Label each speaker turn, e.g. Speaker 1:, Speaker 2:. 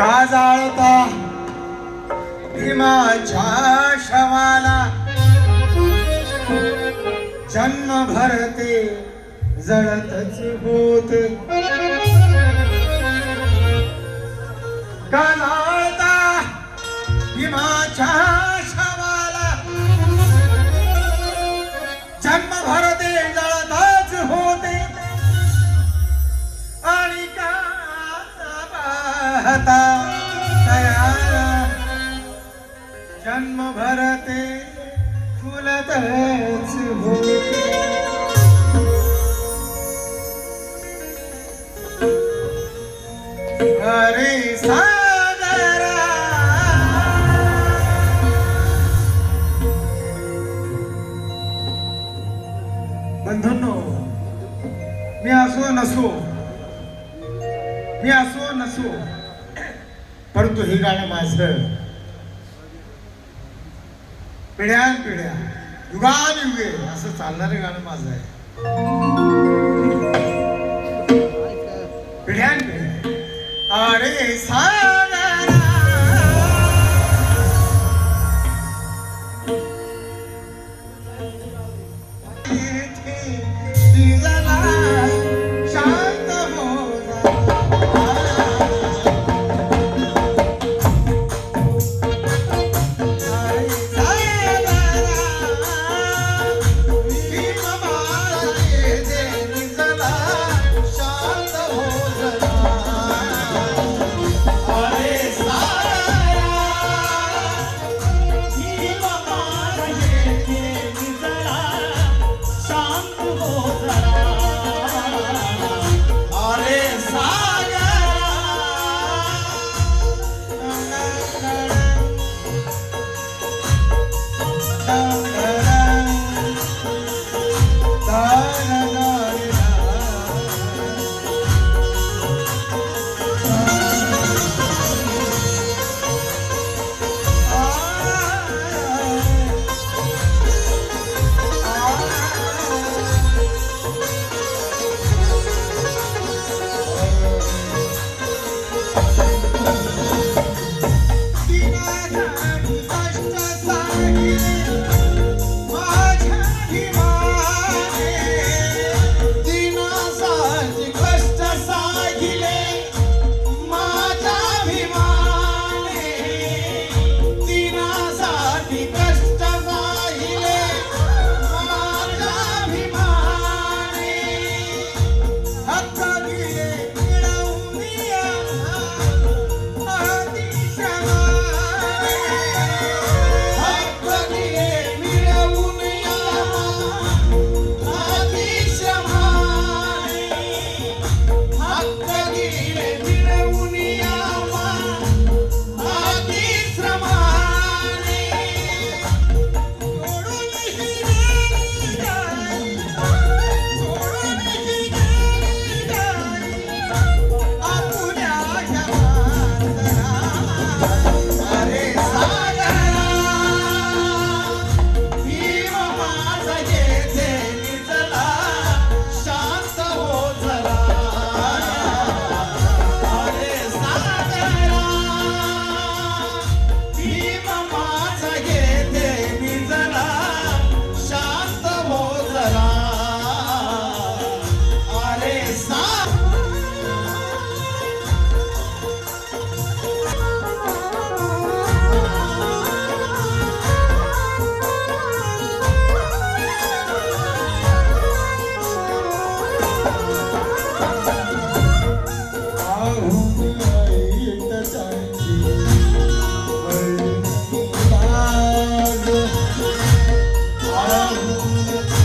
Speaker 1: का जाळता? भीमाच्या शवाला. जन्म भरते जळतच होत का जाळता? भीमाच्या जन्म भरते फुलतच होते अरे सागरा. बंधूंनो मी असो नसो मी असो नसो परंतु हे गाणं माझं. पिढ्यान पिढ्या युगान युगे असं चालणारं गाणं माझं आहे. पिढ्यान पिढ्या. अरे सा अरे माझा